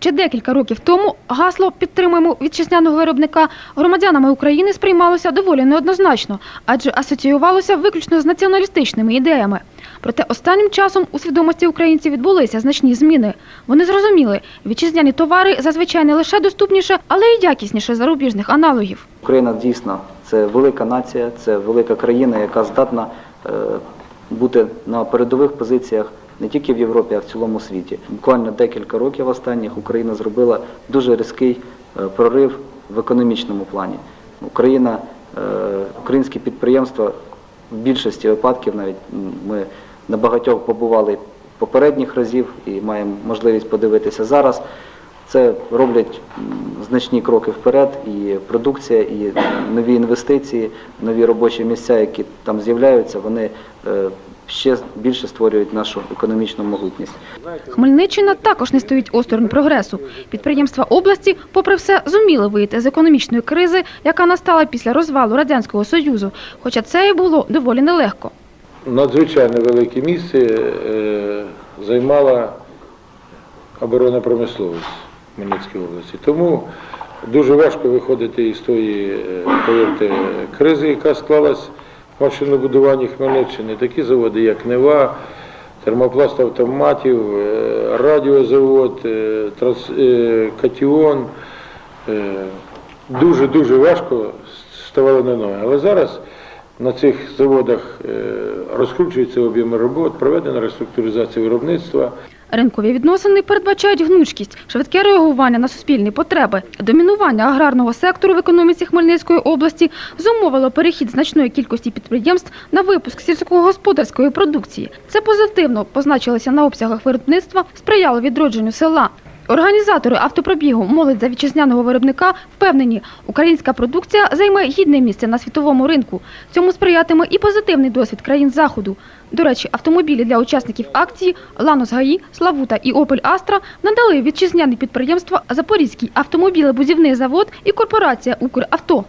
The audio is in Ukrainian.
Ще декілька років тому гасло «Підтримуємо вітчизняного виробника» громадянами України сприймалося доволі неоднозначно, адже асоціювалося виключно з націоналістичними ідеями. Проте останнім часом у свідомості українців відбулися значні зміни. Вони зрозуміли, вітчизняні товари зазвичай не лише доступніше, але й якісніше зарубіжних аналогів. Україна дійсно це велика нація, це велика країна, яка здатна е, бути на передових позиціях не тільки в Європі, а в цілому світі. Буквально декілька років останніх Україна зробила дуже різкий е, прорив в економічному плані. Україна, е, українські підприємства в більшості випадків навіть ми на багатьох побували попередніх разів і маємо можливість подивитися зараз. Це роблять значні кроки вперед, і продукція, і нові інвестиції, нові робочі місця, які там з'являються, вони е, ще більше створюють нашу економічну могутність. Хмельниччина також не стоїть осторонь прогресу. Підприємства області, попри все, зуміли вийти з економічної кризи, яка настала після розвалу Радянського Союзу. Хоча це і було доволі нелегко. надзвичайно велике місце е, займала оборонна промисловість в Хмельницькій області. Тому дуже важко виходити із тої е, повірте, кризи, яка склалась машинобудуванні Хмельниччини. Такі заводи, як Нева, термопласт автоматів, е, радіозавод, е, е, Катіон. Дуже-дуже важко ставало на ноги. Але зараз на цих заводах розкручуються об'єми робот, проведена реструктуризація виробництва. Ринкові відносини передбачають гнучкість, швидке реагування на суспільні потреби. Домінування аграрного сектору в економіці Хмельницької області зумовило перехід значної кількості підприємств на випуск сільськогосподарської продукції. Це позитивно позначилося на обсягах виробництва, сприяло відродженню села. Організатори автопробігу «Молодь за вітчизняного виробника впевнені, українська продукція займе гідне місце на світовому ринку. Цьому сприятиме і позитивний досвід країн Заходу. До речі, автомобілі для учасників акції «Ланос ГАІ», «Славута» і «Опель Астра» надали вітчизняні підприємства Запорізький автомобілебудівний завод і корпорація «Укравто».